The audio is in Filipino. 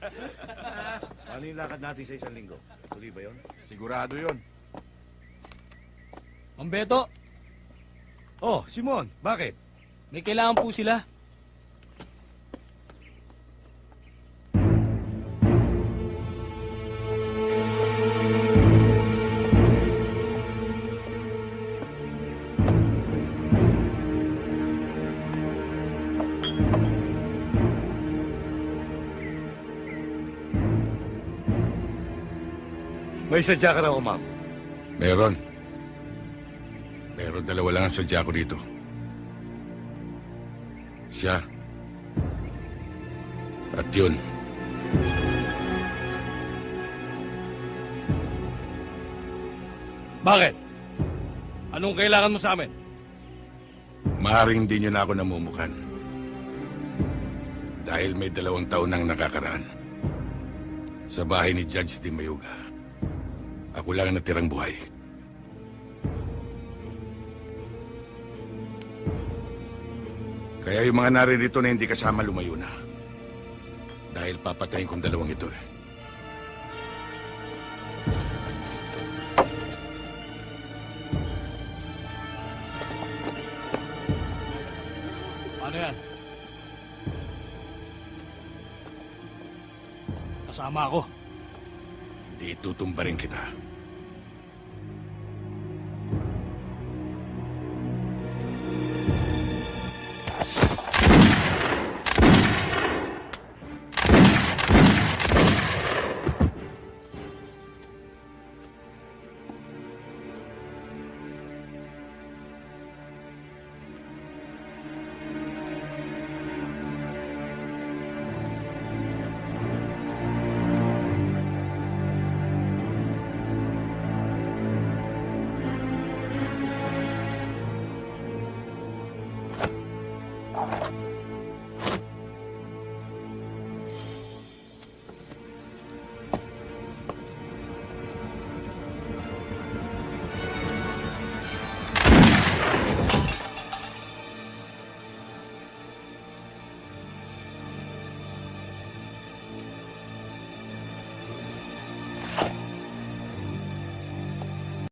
Ano yung lakad natin sa isang linggo? Tuloy ba yun? Sigurado yon. Ang Beto, Oh, Simon, bakit? may kailangan po sila. May sadya ka raw, ma'am. Meron. Pero dalawa lang ang sadya ko dito. Siya. At yun. Bakit? Anong kailangan mo sa amin? Maaring hindi niyo na ako namumukan. Dahil may dalawang taon nang nakakaraan. Sa bahay ni Judge Di Mayuga. Ako lang ang natirang buhay. Kaya yung mga naririto na hindi kasama lumayo na. Dahil papatayin kong dalawang ito eh. Yan? Kasama ako. Di tutumba rin kita.